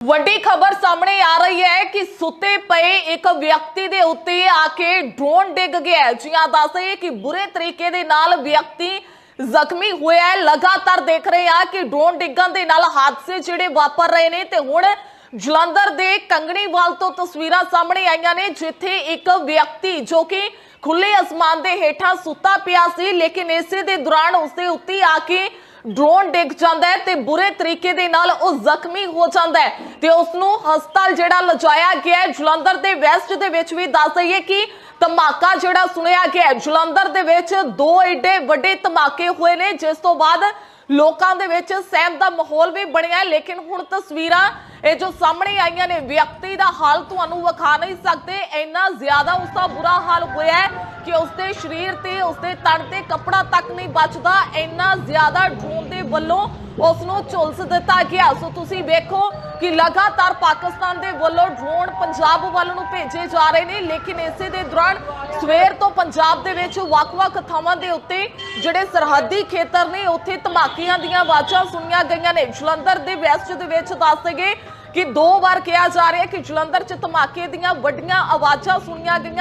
ਵੱਡੀ ਖਬਰ ਸਾਹਮਣੇ ਆ ਰਹੀ ਹੈ ਕਿ ਸੁੱਤੇ ਪਏ ਇੱਕ ਵਿਅਕਤੀ ਦੇ ਉੱਤੇ ਆ ਕੇ ਡਰੋਨ ਡਿੱਗ ਗਿਆ ਹੈ। ਜੀ ਕਿ ਬੁਰੇ ਤਰੀਕੇ ਦੇ ਨਾਲ ਵਿਅਕਤੀ ਜ਼ਖਮੀ ਹੋਇਆ ਹੈ। ਲਗਾਤਾਰ ਦੇਖ ਰਹੇ ਆ ਕਿ ਡਰੋਨ ਡਿੱਗਣ ਦੇ ਨਾਲ ਹਾਦਸੇ ਜਿਹੜੇ ਵਾਪਰ ਰਹੇ ਨੇ ਤੇ ਹੁਣ ਜਲੰਧਰ ਦੇ ਕੰਗਣੀਵਾਲ ਤੋਂ ਤਸਵੀਰਾਂ ਸਾਹਮਣੇ ਆਈਆਂ ਨੇ, ਜਿੱਥੇ ਇੱਕ ਵਿਅਕਤੀ ਜੋ ਕਿ ਖੁੱਲੇ ਅਸਮਾਨ ਦੇ ਹੇਠਾਂ ਸੁੱਤਾ ਪਿਆ ਸੀ, ਲੇਕਿਨ ਇਸੇ ਦੇ ਦੌਰਾਨ ਉਸਦੇ ਉੱਤੇ ਆ ਕੇ ਡਰੋਨ ਡਿੱਗ ਜਾਂਦਾ ਹੈ ਤੇ ਬੁਰੇ ਤਰੀਕੇ ਦੇ ਨਾਲ ਉਹ ਜ਼ਖਮੀ ਹੋ ਜਾਂਦਾ ਹੈ। ਤੇ ਉਸ ਨੂੰ ਹਸਪਤਾਲ ਜਿਹੜਾ ਲਿਜਾਇਆ ਗਿਆ ਜਲੰਧਰ ਦੇ ਵੈਸਟ ਦੇ ਵਿੱਚ ਵੀ ਦੱਸ ਦਈਏ ਕਿ ਧਮਾਕਾ ਜਿਹੜਾ ਸੁਣਿਆ ਗਿਆ ਜਲੰਧਰ ਦੇ ਵਿੱਚ ਦੋ ਏਡੇ ਵੱਡੇ ਧਮਾਕੇ ਹੋਏ ਨੇ, ਜਿਸ ਤੋਂ ਬਾਅਦ ਲੋਕਾਂ ਦੇ ਵਿੱਚ ਸਹਿਮ ਦਾ ਮਾਹੌਲ ਵੀ ਬਣਿਆ ਲੇਕਿਨ ਹੁਣ ਤਸਵੀਰਾਂ ਇਹ ਜੋ ਸਾਹਮਣੇ ਆਈਆਂ ਨੇ, ਵਿਅਕਤੀ ਦਾ ਹਾਲ ਤੁਹਾਨੂੰ ਵਿਖਾ ਨਹੀਂ ਸਕਦੇ। ਇੰਨਾ ਜ਼ਿਆਦਾ ਉਸ ਦਾ ਬੁਰਾ ਹਾਲ ਹੋਇਆ ਹੈ ਕਿ ਉਸਦੇ ਸਰੀਰ ਤੇ, ਉਸਦੇ ਤਣ ਤੇ ਕੱਪੜਾ ਤੱਕ ਨਹੀਂ ਬਚਦਾ। ਇੰਨਾ ਜ਼ਿਆਦਾ ਡਰੋਨ ਵੱਲੋਂ ਉਸ ਨੂੰ ਝੁਲਸ ਦਿੱਤਾ ਗਿਆ। ਸੋ ਤੁਸੀਂ ਵੇਖੋ ਕਿ ਲਗਾਤਾਰ ਪਾਕਿਸਤਾਨ ਦੇ ਵੱਲੋਂ ਡਰੋਨ ਪੰਜਾਬ ਵੱਲ ਨੂੰ ਭੇਜੇ ਜਾ ਰਹੇ ਨੇ, ਲੇਕਿਨ ਇਸੇ ਦੇ ਦੌਰਾਨ ਸਵੇਰ ਤੋਂ ਪੰਜਾਬ ਦੇ ਵਿੱਚ ਵੱਖ-ਵੱਖ ਥਾਵਾਂ ਦੇ ਉੱਤੇ ਜਿਹੜੇ ਸਰਹੱਦੀ ਖੇਤਰ ਨੇ, ਉੱਥੇ ਧਮਾਕਿਆਂ ਦੀਆਂ ਆਵਾਜ਼ਾਂ ਸੁਣੀਆਂ ਗਈਆਂ ਨੇ। ਜਲੰਧਰ ਦੇ ਵੈਸਟ ਦੇ ਵਿੱਚ ਦੱਸ ਗਏ ਕਿ ਦੋ ਵਾਰ ਕਿਹਾ ਜਾ ਰਿਹਾ ਕਿ ਜਲੰਧਰ 'ਚ ਧਮਾਕੇ ਦੀਆਂ ਵੱਡੀਆਂ ਆਵਾਜ਼ਾਂ ਸੁਣੀਆਂ ਗਈਆਂ